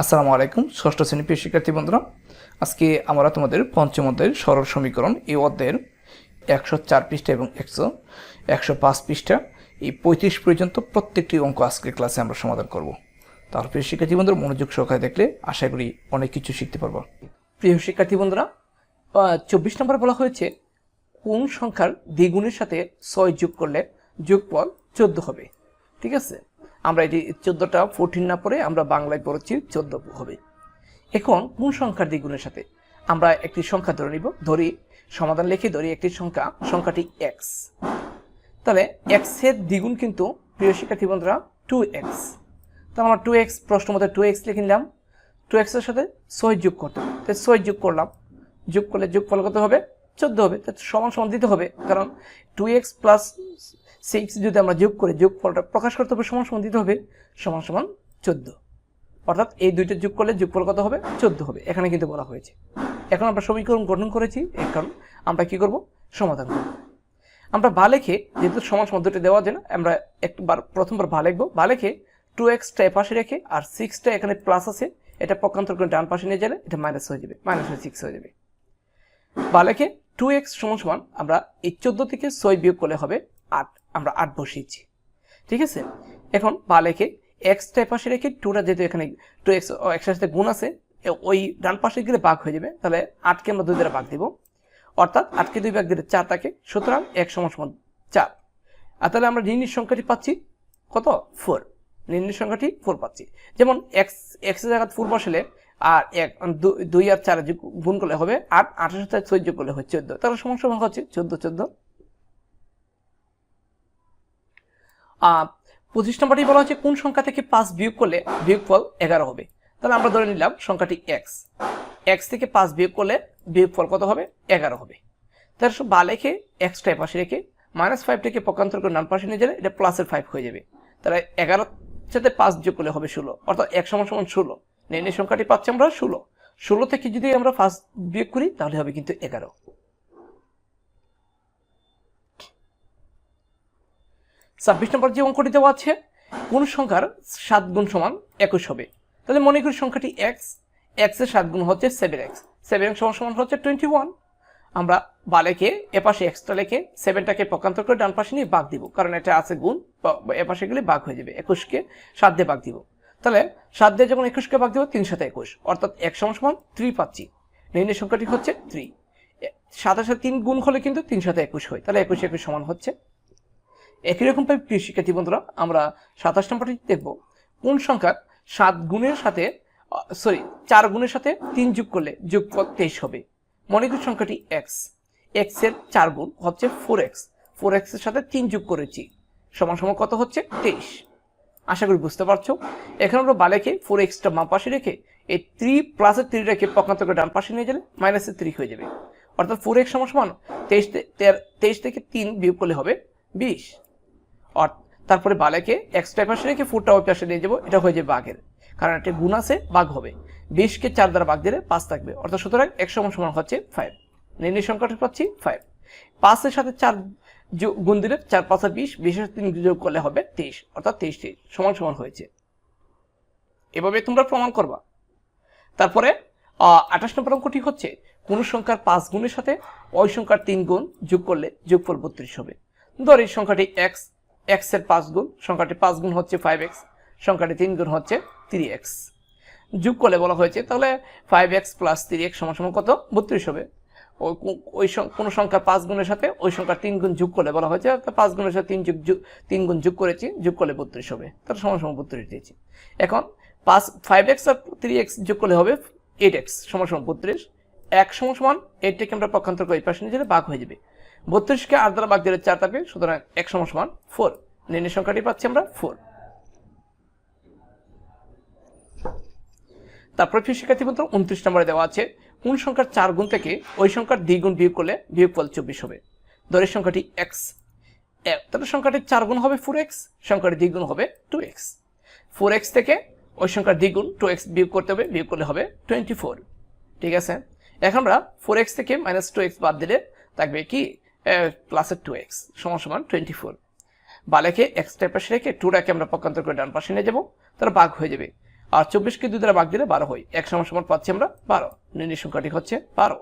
আসসালামু আলাইকুম, ষষ্ঠ শ্রেণি প্রিয় শিক্ষার্থী বন্ধুরা। আজকে আমরা তোমাদের পঞ্চম অধ্যায়ের সরল সমীকরণ, এই অধ্যায়ের একশো চার পৃষ্ঠা এবং একশো একশো পাঁচ পৃষ্ঠা, এই পঁয়ত্রিশ পর্যন্ত প্রত্যেকটি অঙ্ক আজকের ক্লাসে আমরা সমাধান করব। তাহলে প্রিয় শিক্ষার্থী বন্ধুরা, মনোযোগ সহকারে দেখলে আশা করি অনেক কিছু শিখতে পারব। প্রিয় শিক্ষার্থী বন্ধুরা চব্বিশ নম্বর বলা হয়েছে, কোন সংখ্যার দ্বিগুণের সাথে ছয় যোগ করলে যোগফল চোদ্দ হবে। ঠিক আছে? আমরা এটি চোদ্দোটা ফোরটিন না পড়ে আমরা বাংলায় পড়েছি, চোদ্দ হবে। এখন কোন সংখ্যার দ্বিগুণের সাথে আমরা একটি সংখ্যা ধরে নিব? ধরি, সমাধান লিখে ধরি একটি সংখ্যা, সংখ্যাটি এক্স তাহলে এক্সের দ্বিগুণ কিন্তু প্রিয় শিক্ষার্থী বন্ধুরা টু এক্স তাহলে আমরা টু এক্স প্রশ্ন মতো টু এক্স লিখে নিলাম। টু এক্সের সাথে ছয় যোগ করতে হবে। ছয় যোগ করলাম। যোগ করলে যোগফল কত হবে? চোদ্দ হবে। সমান সমান দিতে হবে। কারণ টু এক্স প্লাস সিক্স যদি আমরা যোগ করি যোগফলটা প্রকাশ করতে হবে সমান সমান দিতে হবে সমান সমান চোদ্দ। অর্থাৎ এই দুইটা যোগ করলে যোগফল কত হবে? চোদ্দ হবে। এখানে কিন্তু বলা হয়েছে। এখন আমরা সমীকরণ গঠন করেছি এখন আমরা কি করব? সমাধান করব। আমরা বা লেখে, যেহেতু সমান দুটো দেওয়া যায় না, আমরা একবার, প্রথমবার বা লিখব। বা লেখে টু এক্সটা পাশে রেখে আর সিক্সটা এখানে প্লাস আছে, এটা পক্ষান্তর করে ডান পাশে নিয়ে গেলে এটা মাইনাস হয়ে যাবে মাইনাস হয়ে সিক্স হয়ে যাবে। বা লেখে টু এক্স সমান সমান আমরা এই চোদ্দ থেকে ছয় বিয়োগ করলে হবে আট। আমরা আট বসিয়েছি। ঠিক আছে? এখন বা লেখে এক্সটা পাশে রেখে টুটা যেহেতু এখানে টু এক্স এক্সের সাথে গুণ আছে ওই ডান পাশে গেলে বাঘ হয়ে যাবে। তাহলে আটকে আমরা দুই দ্বারা বাঘ দিব। অর্থাৎ আটকে দুই ভাগ দিলে চার থাকে, সুতরাং এক সমান চার। আর তাহলে আমরা নির্ণয় সংখ্যাটি পাচ্ছি কত? ফোর নির্ণয় সংখ্যাটি ফোর পাচ্ছি। যেমন এক্স এক্সের জায়গা ফোর বসালে আর এক দুই আর চার গুণ করলে হবে আট আটের সাথে যোগ করলে হয় চোদ্দ। তাহলে সমান সমান হচ্ছে চোদ্দ চোদ্দ। পঁচিশ নম্বরটি বলা হচ্ছে, কোন সংখ্যা থেকে পাঁচ বিয়োগ করলে বিয়োগফল এগারো হবে? তাহলে আমরা ধরে নিলাম সংখ্যাটি এক্স এক্স থেকে পাঁচ বিয়োগ করলে বিয়োগফল কত হবে? এগারো হবে। তার বা লেখে এক্সটা পাশে রেখে মাইনাস ফাইভ থেকে পক্ষান্তর করে নান পাশে নিয়ে গেলে এটা প্লাসের ফাইভ হয়ে যাবে। তাহলে এগারোর সাথে পাঁচ যোগ করলে হবে ষোলো। অর্থাৎ এক সমান সমান ষোলো। নির্ণয় সংখ্যাটি পাচ্ছি আমরা ষোলো। ষোলো থেকে যদি আমরা ফার্স্ট বিয়োগ করি, তাহলে হবে কিন্তু এগারো। ছাব্বিশ নম্বর যে অঙ্কটি দেওয়া আছে, কোন সংখ্যার সাত গুণ সমান একুশ হবে। তাহলে মনে করি সংখ্যাটি এক্স এক্সের সাত গুণ হচ্ছে সেভেন এক্স সেভেন এক্স সমান সমান হচ্ছে টোয়েন্টি ওয়ান আমরা বালেকে এপাশে এক্সট্রা লেখে সেভেনটাকে পক্ষান্তর করে ডান পাশে নিয়ে বাঘ দিব, কারণ এটা আছে গুণ, বা- বা এপাশে গেলে বাঘ হয়ে যাবে, একুশকে সাত দিয়ে বাঘ দিব। তাহলে সাত দিয়ে যখন একুশকে বাঘ দিব, তিন সাথে একুশ, অর্থাৎ এক সমান সমান থ্রি পাচ্ছি। নির্ণয় সংখ্যাটি হচ্ছে থ্রি সাথে তিন গুণ হলে কিন্তু তিন সাথে একুশ হয়, তাহলে একুশ একুশ সমান হচ্ছে একই রকম ভাবে প্রিয় শিক্ষার্থী বন্ধুরা, আমরা সাতাশ নম্বরটি দেখব। কোন সংখ্যার সাত গুণের সাথে সরি চার গুণের সাথে তিন যোগ করলে যোগফল তেইশ হবে? মনে করি সংখ্যাটি এক্স এক্সের চার গুণ হচ্ছে ফোর এক্স ফোর এক্সের সাথে তিন যোগ করেছি। সমান সমান কত হচ্ছে? তেইশ। আশা করি বুঝতে পারছ? এখানে আমরা বালেকে ফোর এক্সটা বাম পাশে রেখে এই থ্রি প্লাসের থ্রি রেখে পক্ষান্তর করে ডান পাশে নিয়ে গেলে মাইনাসের থ্রি হয়ে যাবে। অর্থাৎ ফোর এক্স সমান সমান তেইশ তেইশ থেকে তিন বিয়োগ করলে হবে বিশ। তারপরে বালেকে এক্সট্রা পাশে রেখে ফুটটা ওই পাশে নিয়ে যাব, এটা হয়ে যাবে বাঘের। কারণ একটা গুণ আছে, বাঘ হবে। বিশকে চার দ্বারা বাঘ দিলে পাঁচ থাকবে। অর্থাৎ সুতরাং এক সমান সমান হচ্ছে ফাইভ নির্ণয় সংখ্যাটা পাচ্ছি ফাইভ পাঁচের সাথে চার গুণ দিলে চার পাঁচা বিশ, বিশের তিন যোগ করলে হবে তেইশ। অর্থাৎ তেইশ তেইশ সমান সমান হয়েছে। এভাবে তোমরা প্রমাণ করবা। তারপরে আঠাশ নম্বর অঙ্কটি হচ্ছে, কোন সংখ্যার পাঁচ গুণের সাথে ওই সংখ্যার তিন গুণ যোগ করলে যোগফল বত্রিশ হবে। ধর এই সংখ্যাটি এক্স এক্সের পাঁচ গুণ, সংখ্যাটি পাঁচ গুণ হচ্ছে ফাইভ এক্স সংখ্যাটি তিন গুণ হচ্ছে থ্রি এক্স যোগ করলে বলা হয়েছে, তাহলে five x plus three x সমান কত? বত্রিশ হবে। ওই ওই কোনো সংখ্যার পাঁচ গুণের সাথে, ওই সংখ্যার তিন গুণ যোগ করলে বলা হয়েছে অর্থাৎ পাঁচ গুণের সাথে তিন যোগ তিন গুণ যোগ করেছি, যোগ করলে বত্রিশ হবে। তার সমান সমান বত্রিশ দিয়েছি। এখন পাঁচ ফাইভ এক্স আর থ্রি এক্স যোগ করলে হবে এইট এক্স সমান বত্রিশ। এক সমান সমান এইটটাকে আমরা পক্ষান্তর করে পাশে নিয়ে বাঘ হয়ে যাবে। বত্রিশকে আট দ্বারা বাঘ দিলে চার থাকবে, সুতরাং এক সমান ফোর নির্ণয় সংখ্যাটি পাচ্ছি আমরা ফোর তারপরে ফির শিক্ষার্থী বন্ধু উনত্রিশ নম্বরে দেওয়া আছে, কোন সংখ্যার চার গুণ থেকে ওই সংখ্যার দ্বিগুণ বিয়োগ করলে বিয়োগফল চব্বিশ হবে। দরের সংখ্যাটি এক্স তাহলে সংখ্যাটি চার গুণ হবে ফোর এক্স সংখ্যাটি দ্বিগুণ হবে টু এক্স ফোর এক্স থেকে ওই সংখ্যার দ্বিগুণ টু এক্স বিয়োগ করতে হবে, বিয়োগ করলে হবে টোয়েন্টি ফোর ঠিক আছে? এখন আমরা ফোর এক্স থেকে মাইনাস টু এক্স বাদ দিলে থাকবে কি? প্লাসের টু এক্স সমান সমান টোয়েন্টি ফোর বালেকে এক্সট্রা পাশে রেখে টুটাকে আমরা পক্ষান্তর করে ডান পাশে নিয়ে যাব, তাহলে বাঘ হয়ে যাবে। আর চব্বিশকে দুই দ্বারা ভাগ দিলে বারো হয়, এক সমান সমান পাচ্ছি আমরা বারো। নির্ণয় সংখ্যাটি হচ্ছে বারো।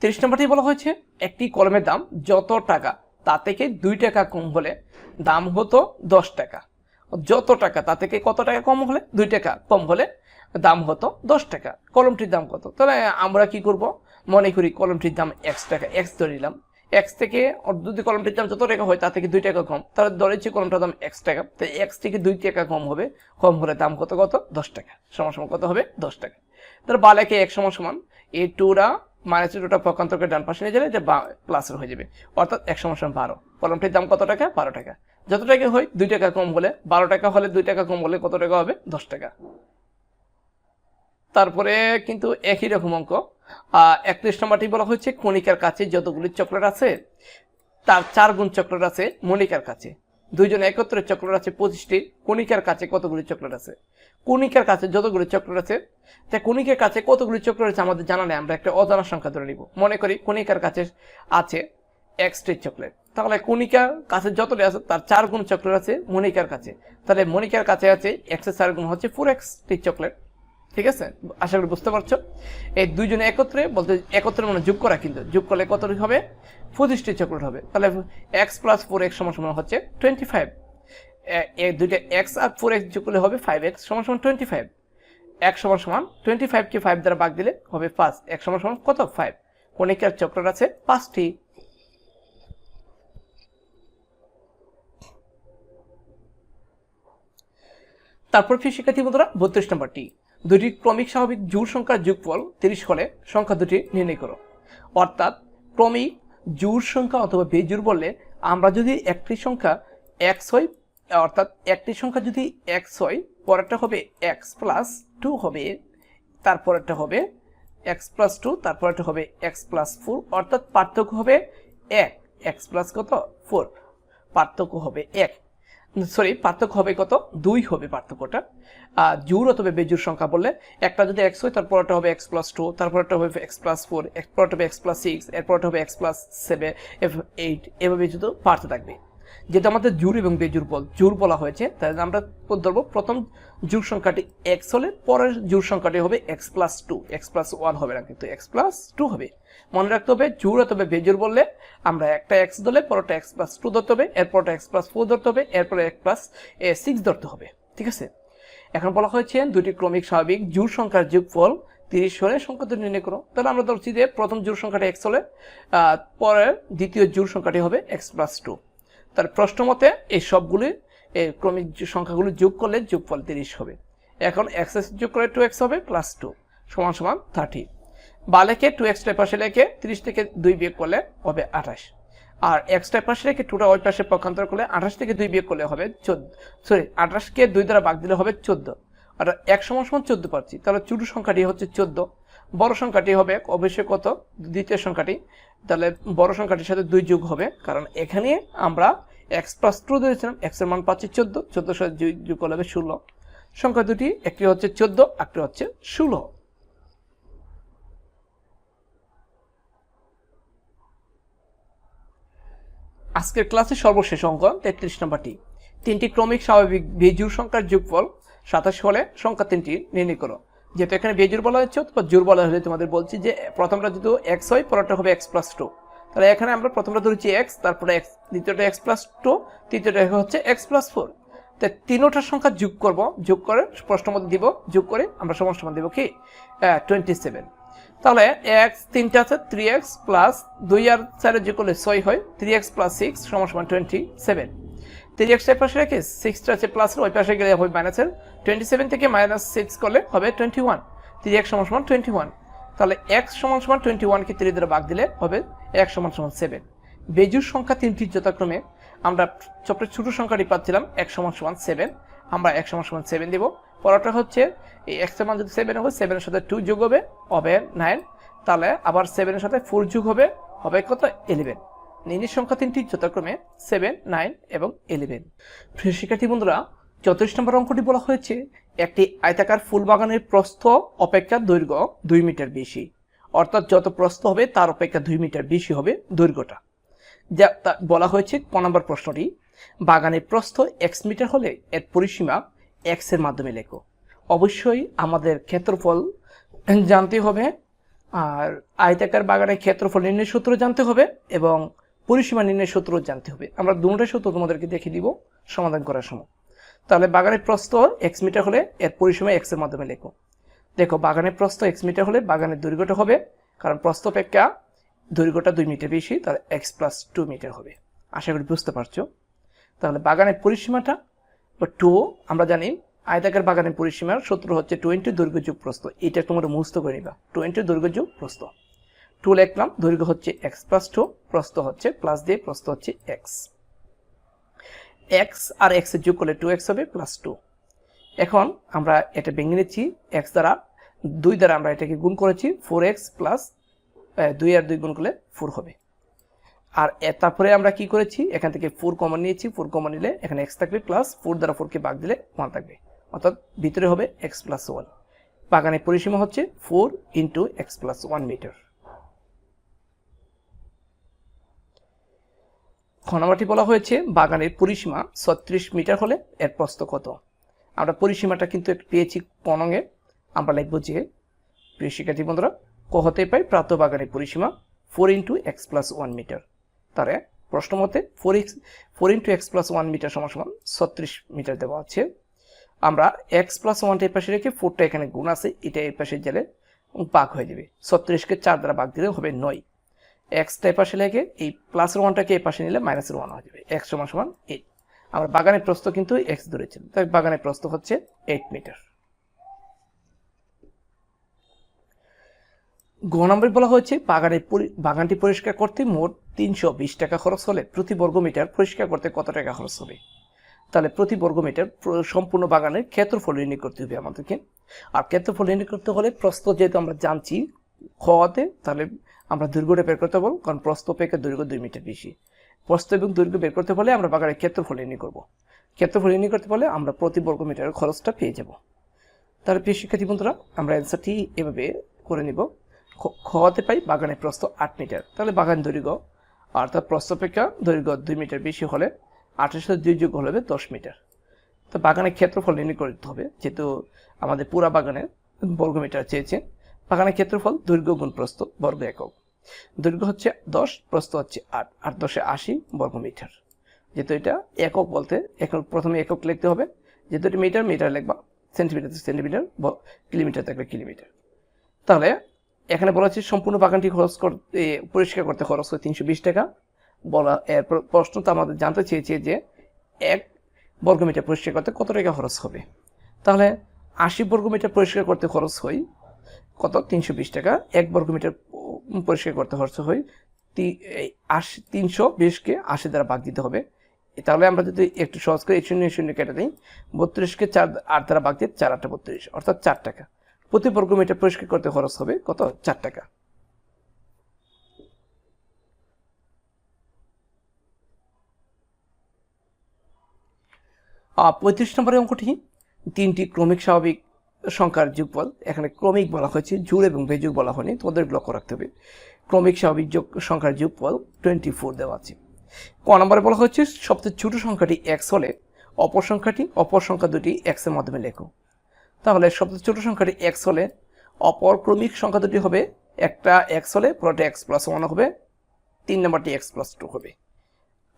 তিরিশ নম্বরটি বলা হয়েছে, একটি কলমের দাম যত টাকা, তা থেকে দুই টাকা কম হলে দাম হতো দশ টাকা। যত টাকা, তা থেকে কত টাকা কম হলে? দুই টাকা কম হলে দাম হতো দশ টাকা। কলমটির দাম কত? তাহলে আমরা কি করব? মনে করি কলমটির দাম এক্স টাকা। এক্স ধরে নিলাম। এক্স থেকে যদি কলমটির দাম যত টাকা হয়, তা থেকে দুই টাকা কম। তাহলে ধরেছি কলমটার দাম এক্স টাকা। তো এক্স থেকে দুই টাকা কম হবে। কম হলে দাম কত কত? দশ টাকা। সমান সমান কত হবে? দশ টাকা। তাহলে বালাকে এক সমান সমান, এ টুরা মাইনাস টুটা পক্ষান্তরকে ডান পাশে নিয়ে গেলে এটা প্লাসের হয়ে যাবে। অর্থাৎ এক সমান সমান বারো। কলমটির দাম কত টাকা? বারো টাকা। যত টাকা হয় দুই টাকা কম হলে, বারো টাকা হলে দুই টাকা কম হলে কত টাকা হবে? দশ টাকা। তারপরে কিন্তু একই রকম অঙ্ক। একত্রিশ নম্বরটি বলা হয়েছে কণিকার কাছে যতগুলি চকলেট আছে, তার চার গুণ চকলেট আছে মনিকার কাছে। দুইজন একত্রে চকলেট আছে পঁচিশটি, কণিকার কাছে কতগুলি চকলেট আছে? কণিকার কাছে যতগুলি চকলেট আছে, তা কণিকার কাছে কতগুলি চকলেট আছে আমাদের জানা নেই, আমরা একটা অজানা সংখ্যা ধরে নিব। মনে করি কণিকার কাছে আছে এক্সটি চকলেট তাহলে কণিকার কাছে যতটি আছে, তার চার গুণ চকলেট আছে মনিকার কাছে। তাহলে মনিকার কাছে আছে এক্সের চার গুণ হচ্ছে ফোর এক্সটি চকলেট ঠিক আছে? আশা করি বুঝতে পারছ? এই দুইজনে একত্রে বলতে একত্রে মানে যোগ করা কিন্তু। যোগ করলে কতটি হবে? পঁচিশটি চকলেট হবে। তাহলে এক্স প্লাস ফোর এক্স সমান সমান হচ্ছে টোয়েন্টি ফাইভ দুইটা এক্স আর ফোর এক্স যোগ করলে হবে ফাইভ এক্স সমান সমান টোয়েন্টি ফাইভ এক সমান সমান টোয়েন্টি ফাইভকে ফাইভ দ্বারা ভাগ দিলে হবে পাঁচ। এক সমান সমান কত? ফাইভ কণিকার চক্র আছে পাঁচটি। তারপর ফি শিক্ষার্থী বন্ধুরা, বত্রিশ নম্বরটি দুটি ক্রমিক স্বাভাবিক জোড় সংখ্যার যোগফল তিরিশ হলে সংখ্যা দুটি নির্ণয় করো। অর্থাৎ ক্রমিক জোড় সংখ্যা অথবা বেজোড় বললে আমরা যদি একটি সংখ্যা এক্স হয়, অর্থাৎ একটি সংখ্যা যদি এক্স হয়, পরেরটা হবে এক্স প্লাস টু হবে, তারপরেরটা হবে এক্স প্লাস টু তারপরেরটা হবে এক্স প্লাস ফোর অর্থাৎ পার্থক্য হবে এক। এক্স প্লাস কত? ফোর পার্থক্য হবে এক। সরি, পার্থক্য হবে কত? দুই হবে পার্থক্যটা। আর জোর অথবা বেজুর সংখ্যা বললে একটা যদি এক্স হয়, তারপরটা হবে এক্স প্লাস টু একটা হবে এক্স প্লাস ফোর এরপরটা হবে এক্স প্লাস সিক্স এরপর হবে এক্স প্লাস সেভেন এইট, এভাবে যদি পার্থ থাকবে। যেটা আমাদের জোর এবং বেজুর বল, জোর বলা হয়েছে, তাহলে আমরা ধরবো প্রথম জোর সংখ্যাটি এক্স হলে পরের জোর সংখ্যাটি হবে x plus two x plus one হবে না, কিন্তু এক্স প্লাস টু হবে। মনে রাখতে হবে জোর অথবা বেজুর বললে আমরা একটা এক্স ধরলে পরটা এক্স প্লাস টু ধরতে হবে, এরপরটা এক্স প্লাস ফোর ধরতে হবে, এরপরে এক্স প্লাস সিক্স ধরতে হবে, ঠিক আছে? এখন বলা হয়েছে দুটি ক্রমিক স্বাভাবিক, জোর সংখ্যার যোগফল তিরিশ হলে সংখ্যা দুটি নির্ণয় করো। তাহলে আমরা ধরছি যে প্রথম জোর সংখ্যাটি এক্স হলে পরের দ্বিতীয় জোর সংখ্যাটি হবে এক্স প্লাস টু তার প্রশ্ন মতে, এই সবগুলি এই ক্রমিক সংখ্যাগুলি যোগ করলে যোগফল তিরিশ হবে। এখন এক্স যোগ করে টু এক্স হবে প্লাস টু সমান সমান থার্টি বালেকে টু এক্সটা পাশে রেখে তিরিশ থেকে দুই বিয়োগ করলে হবে আঠাশ। আর এক্সট্রা পাশে রেখে টুটা ওই পাশে পক্ষান্তর করলে আঠাশ থেকে দুই বিয়োগ করলে হবে চোদ্দ। সরি আঠাশকে দুই দ্বারা ভাগ দিলে হবে চোদ্দ। আর এক সমান সমান চোদ্দ পাচ্ছি, তাহলে ছোট সংখ্যাটি হচ্ছে চোদ্দ। বড় সংখ্যাটি হবে অবশ্যই কত? দ্বিতীয় সংখ্যাটি। তাহলে বড় সংখ্যাটির সাথে দুই যোগ হবে, কারণ এখানে আমরা এক্স প্লাস টু ধরেছিলাম এক্সের মান পাচ্ছি চোদ্দ, চোদ্দোর সাথে যোগ করলে হবে ষোলো। সংখ্যা দুটি, একটি হচ্ছে চোদ্দ একটি হচ্ছে ষোলো। আজকের ক্লাসে সর্বশেষ অঙ্ক, তেত্রিশ নম্বরটি তিনটি ক্রমিক স্বাভাবিক বেজুর সংখ্যার যোগফল সাতাশ হলে সংখ্যা তিনটি নির্ণয় করো। যেহেতু এখানে বেজুর বলা হচ্ছে অথবা জোর বলা হলে তোমাদের বলছি যে প্রথমটা যদি এক্স হয়, পরেরটা হবে এক্স প্লাস টু তাহলে এখানে আমরা প্রথমটা ধরেছি এক্স তারপরে এক্স দ্বিতীয়টা এক্স প্লাস টু তৃতীয়টা হচ্ছে এক্স প্লাস ফোর তো তিনোটার সংখ্যা যোগ করব, যোগ করে প্রশ্ন মধ্যে দিব, যোগ করে আমরা সমান সমান দিব কি? টোয়েন্টি সেভেন তাহলে এক্স তিনটা আছে থ্রি এক্স প্লাস দুই আর চারের যে করলে ছয় হয় থ্রি এক্স প্লাস সিক্স সমান সমান টোয়েন্টি সেভেন থ্রি এক্সের পাশে রেখে সিক্সটা আছে প্লাস ওই পাশে গেলে হবে মাইনাসের টোয়েন্টি সেভেন থেকে মাইনাস সিক্স করলে হবে টোয়েন্টি ওয়ান থ্রি এক্স সমান সমান টোয়েন্টি ওয়ান তাহলে এক্স সমান সমান টোয়েন্টি ওয়ানকে থ্রি দ্বারা ভাগ দিলে হবে এক সমান সমান সেভেন বেজুর সংখ্যা তিনটি যথাক্রমে আমরা সবচেয়ে ছোট সংখ্যাটি পাচ্ছিলাম এক সমান সমান সেভেন আমরা এক সমান সমান সেভেন দিব। পরটা হচ্ছে এই এক্সের মান যদি সেভেন হবে সেভেনের সাথে টু যোগ হবে হবে নাইন তাহলে আবার সেভেনের সাথে ফোর যোগ হবে হবে কত? ইলেভেন নির্ণয় সংখ্যা তিনটি যথাক্রমে সেভেন নাইন এবং ইলেভেন প্রিয় শিক্ষার্থী বন্ধুরা, চৌত্রিশ নম্বর অঙ্কটি বলা হয়েছে, একটি আয়তাকার ফুল বাগানের প্রস্থ অপেক্ষা দৈর্ঘ্য দুই মিটার বেশি। অর্থাৎ যত প্রস্থ হবে, তার অপেক্ষা দুই মিটার বেশি হবে দৈর্ঘ্যটা। যা বলা হয়েছে ক নম্বর প্রশ্নটি, বাগানের প্রস্থ এক্স মিটার হলে এর পরিসীমা এক্সের মাধ্যমে লেখো। অবশ্যই আমাদের ক্ষেত্রফল জানতে হবে, আর আয়তাকার বাগানের ক্ষেত্রফল নির্ণয় সূত্র জানতে হবে, এবং পরিসীমা নির্ণয় সূত্র জানতে হবে। আমরা দুটোই সূত্র তোমাদেরকে দেখিয়ে দিব, সমাধান করার সময়। তাহলে বাগানের প্রস্থ এক্স মিটার হলে এর পরিসীমা এক্সের মাধ্যমে লেখো। দেখো, বাগানের প্রস্থ এক্স মিটার হলে বাগানের দৈর্ঘ্যটা হবে, কারণ প্রস্থ অপেক্ষা দৈর্ঘ্যটা দুই মিটার বেশি, তাহলে এক্স প্লাস টু মিটার হবে। আশা করি বুঝতে পারছ? তাহলে বাগানের পরিসীমাটা, বা টু আমরা জানি আয়তাকার বাগানের পরিসীমার সূত্র হচ্ছে টোয়েন্টি দৈর্ঘ্য যুগ প্রস্থ। এটা তোমরা মুস্ত করে নিবা। টোয়েন্টি দৈর্ঘ্য যুগ প্রস্থ। টু লিখলাম, দৈর্ঘ্য হচ্ছে এক্স প্লাস টু প্রস্থ হচ্ছে প্লাস দিয়ে প্রস্থ হচ্ছে এক্স এক্স আর এক্স যোগ করলে টু এক্স হবে প্লাস টু এখন আমরা এটা ভেঙে নিচ্ছি এক্স দ্বারা, দুই দ্বারা আমরা এটাকে গুণ করেছি ফোর এক্স প্লাস দুই আর দুই গুণ করলে ফোর হবে। আর তারপরে আমরা কি করেছি? এখান থেকে ফোর কমন নিয়েছি ফোর কমন নিলে এখানে এক্স থাকবে প্লাস ফোর দ্বারা ফোরকে ভাগ দিলে ওয়ান থাকবে। অর্থাৎ ভিতরে হবে এক্স প্লাস ওয়ান বাগানের পরিসীমা হচ্ছে four into x plus one metre খনামাটি বলা হয়েছে, বাগানের পরিসীমা ছত্রিশ মিটার হলে এর প্রস্থ কত? আমরা পরিসীমাটা কিন্তু পেয়েছি পনঙে। আমরা লিখব যে, প্রিয় শিক্ষার্থী বন্ধুরা, ক হতে পাই প্রাপ্ত বাগানের পরিসীমা four into x plus one metre তাহলে প্রশ্ন মতে four x four into x plus one metre সমান সমান ছত্রিশ মিটার দেওয়া আছে। আমরা এক্স প্লাস ওয়ানটা এই পাশে রেখে ফোরটা এখানে গুণ আছে, এটা এই পাশে গেলে ভাগ হয়ে যাবে। ছত্রিশকে চার দ্বারা ভাগ দিলে হবে নয়। এক্সটা এই পাশে লেগে, এই প্লাসের ওয়ানটাকে এই পাশে নিলে মাইনাসের ওয়ান হয়ে যাবে। এক্স সমান সমান এইট আমরা বাগানের প্রস্থ কিন্তু এক্স ধরেছিলাম তাই বাগানের প্রস্থ হচ্ছে এইট মিটার গ নম্বরে বলা হয়েছে, বাগানের বাগানটি পরিষ্কার করতে মোট তিনশো বিশ টাকা খরচ হলে প্রতি বর্গ মিটার পরিষ্কার করতে কত টাকা খরচ হবে? তাহলে প্রতি বর্গ মিটার প্র- সম্পূর্ণ বাগানের ক্ষেত্রফল নির্ণয় করতে হবে আমাদেরকে। আর ক্ষেত্রফল নির্ণয় করতে হলে প্রস্থ যেহেতু আমরা জানছি খোয়াতে তাহলে আমরা দৈর্ঘ্যটা বের করতে পারব, কারণ প্রস্থ অপেক্ষা দৈর্ঘ্য দুই মিটার বেশি। প্রস্থ এবং দৈর্ঘ্য বের করতে হলে আমরা বাগানের ক্ষেত্রফল নির্ণয় করব। ক্ষেত্রফল নির্ণয় করতে পারলে আমরা প্রতি বর্গ মিটারের খরচটা পেয়ে যাব। তাহলে প্রিয় শিক্ষার্থী বন্ধুরা, আমরা অ্যান্সারটি এভাবে করে নিব। খ- খোয়াতে পাই বাগানের প্রস্থ আট মিটার। তাহলে বাগান দৈর্ঘ্য, অর্থাৎ প্রস্থ অপেক্ষা দৈর্ঘ্য দুই মিটার বেশি হলে আটের সাথে দুই যোগ হলে হবে দশ মিটার। তো বাগানের ক্ষেত্রফল নির্ণয় করতে হবে, যেহেতু আমাদের পুরা বাগানের বর্গ মিটার চেয়েছে। বাগানের ক্ষেত্রফল দৈর্ঘ্য গুণ প্রস্থ বর্গ একক। দৈর্ঘ্য হচ্ছে দশ, প্রস্থ হচ্ছে আট আট দশে আশি বর্গ মিটার। যেহেতু এটা একক বলতে এখন প্রথমে একক লিখতে হবে। যেহেতু এটা মিটার মিটার লিখবা সেন্টিমিটার সেন্টিমিটার কিলোমিটার থাকলে কিলোমিটার। তাহলে এখানে বলা হচ্ছে সম্পূর্ণ বাগানটি খরচ করতে পরিষ্কার করতে খরচ হয় তিনশো বিশ টাকা। বলা এর প্রশ্ন তো আমাদের জানতে চেয়েছে যে এক বর্গমিটার পরিষ্কার করতে কত টাকা খরচ হবে? তাহলে আশি বর্গমিটার পরিষ্কার করতে খরচ হয় কত? তিনশো বিশ টাকা। এক বর্গমিটার পরিষ্কার করতে খরচ হয় আশি, তিনশো বিশকে আশি দ্বারা ভাগ দিতে হবে। তাহলে আমরা যদি একটু সহজ করে শূন্য শূন্য কেটে দিই, বত্রিশকে চার, আট দ্বারা ভাগ দিয়ে চার, আটটা বত্রিশ, অর্থাৎ চার টাকা। প্রতি বর্গমিটার পরিষ্কার করতে খরচ হবে কত? চার টাকা। পঁয়ত্রিশ নম্বরের অঙ্কটি তিনটি ক্রমিক স্বাভাবিক সংখ্যার যুগফল, এখানে ক্রমিক বলা হয়েছে জুড় এবং বেজুগ বলা হয়নি, তোমাদের লক্ষ্য রাখতে হবে। ক্রমিক স্বাভাবিক যোগ সংখ্যার যুগফল টোয়েন্টি ফোর দেওয়া আছে। ক নম্বরে বলা হচ্ছে সবচেয়ে ছোট সংখ্যাটি এক্স হলে অপর সংখ্যাটি, অপর সংখ্যা দুটি এক্সের মাধ্যমে লেখো। তাহলে সবচেয়ে ছোট সংখ্যাটি এক্স হলে অপর ক্রমিক সংখ্যা দুটি হবে, একটা এক্স হলে পুরোটা এক্স প্লাস ওয়ান হবে, তিন নম্বরটি এক্স প্লাস টু হবে।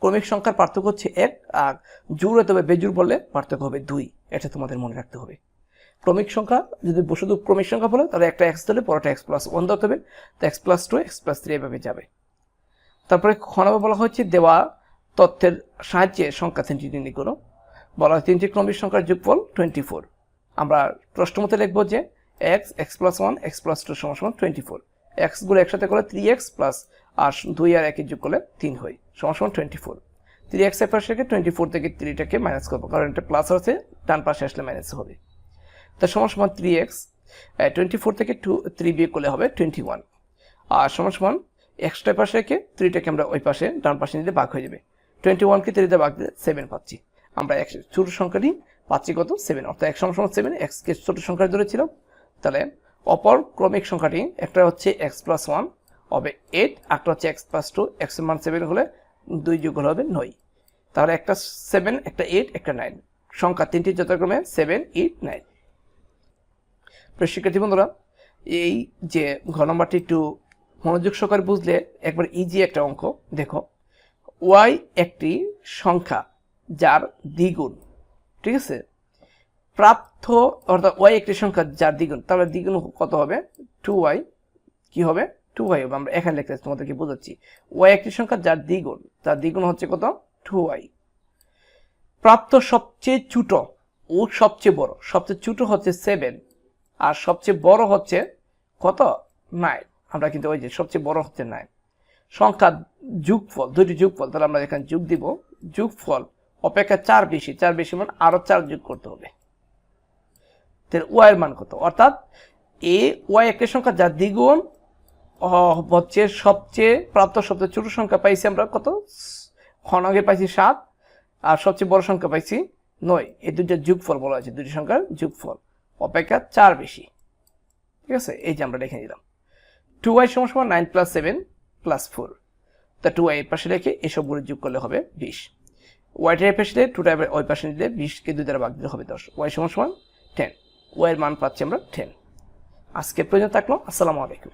ক্রমিক সংখ্যার পার্থক্য হচ্ছে এক, আর জোর হতে হবে বেজুর বললে পার্থক্য হবে দুই, এটা তোমাদের মনে রাখতে হবে। ক্রমিক সংখ্যা, যদি শুধু ক্রমিক সংখ্যা বলে, তাহলে একটা এক্স দিলে পরোটা এক্স প্লাস ওয়ান ধরতে হবে। তো x plus two x plus three এভাবে যাবে। তারপরে খনাবে বলা হচ্ছে দেওয়া তথ্যের সাহায্যে সংখ্যা তিনটি নির্ণয় করো। বলা হয় তিনটি ক্রমিক সংখ্যার যোগফল টোয়েন্টি ফোর আমরা প্রশ্ন মতে লিখব যে x x plus one x plus two সমান সমান টোয়েন্টি ফোর এক্সগুলো একসাথে করলে থ্রি এক্স প্লাস আর দুই আর একের যোগ করলে তিন হয়, সমান সমান টোয়েন্টি ফোর থ্রি এক্সের পাশে টোয়েন্টি ফোর থেকে থ্রিটাকে মাইনাস করব, কারণ এটা প্লাস আছে ডান পাশে আসলে মাইনাস হবে। তার সমান সমান থ্রি এক্স টোয়েন্টি ফোর থেকে টু থ্রি বিয়ে করলে হবে টোয়েন্টি ওয়ান আর সমান সমান এক্সট্রা পাশে রেখে থ্রিটাকে আমরা ওই পাশে, ডান পাশে নিলে ভাগ হয়ে যাবে। টোয়েন্টি ওয়ানকে থ্রিতে ভাগ দিলে সেভেন পাচ্ছি। আমরা এক ছোট সংখ্যাটি পাচ্ছি কত? সেভেন অর্থাৎ এক সমান সমান সেভেন এক্সকে ছোট সংখ্যা ধরেছিলাম তাহলে অপর ক্রমিক সংখ্যাটি, একটা হচ্ছে এক্স প্লাস ওয়ান হবে এইট একটা হচ্ছে এক্স প্লাস টু এক্স মান সেভেন হলে দুই যুগ হলে হবে নয়। তাহলে একটা সেভেন একটা এইট একটা নাইন সংখ্যা তিনটি যথাক্রমে সেভেন এইট নাইন প্রিয় শিক্ষার্থী বন্ধুরা, এই যে ঘ নম্বরটি একটু মনোযোগ সহকারে বুঝলে একবার ইজি একটা অঙ্ক। দেখো ওয়াই একটি সংখ্যা যার দ্বিগুণ, ঠিক আছে? প্রাপ্ত অর্থাৎ ওয়াই একটি সংখ্যা যার দ্বিগুণ, তাহলে দ্বিগুণ কত হবে? টু ওয়াই কি হবে? টু ওয়াই হবে। আমরা এখানে লিখতে তোমাদেরকে বোঝাচ্ছি। ওয়াই একটি সংখ্যা যার দ্বিগুণ, তার দ্বিগুণ হচ্ছে কত? টু ওয়াই প্রাপ্ত সবচেয়ে ছোট ও সবচেয়ে বড়, সবচেয়ে ছোট হচ্ছে সেভেন আর সবচেয়ে বড় হচ্ছে কত? নাইন আমরা কিন্তু ওই যে সবচেয়ে বড় হচ্ছে নাইন সংখ্যা যুগফল দুটি যুগফল, তাহলে আমরা এখানে যোগ দিব। যুগফল অপেক্ষা চার বেশি চার বেশি মানে আরও চার যোগ করতে হবে। ওয়াই এর মান কত? অর্থাৎ এ ওয়াই একটা সংখ্যা যা দ্বিগুণ হচ্ছে সবচেয়ে প্রাপ্ত, সবচেয়ে ছোট সংখ্যা পাইছি আমরা কত? খনকে পাইছি সাত, আর সবচেয়ে বড় সংখ্যা পাইছি নয়। এই দুইটা যুগফল বলা হয়েছে দুটি সংখ্যার যুগফল। অপেক্ষা চার বেশি। ঠিক আছে? এই যে আমরা লিখে নিলাম। টু ওয়াই সমান সমান nine plus seven plus four তা টু ওয়াই এর পাশে রেখে এসবগুলো যোগ করলে হবে বিশ। ওয়াইটার এর পাশে টু টাইপের ওই পাশে নিলে বিশকে দুই দ্বারা ভাগ দিলে হবে দশ। ওয়াই সমান সমান টেন ওয়াইয়ের মান পাচ্ছি আমরা টেন আজকে প্রয়োজন থাকল। আসসালামু আলাইকুম।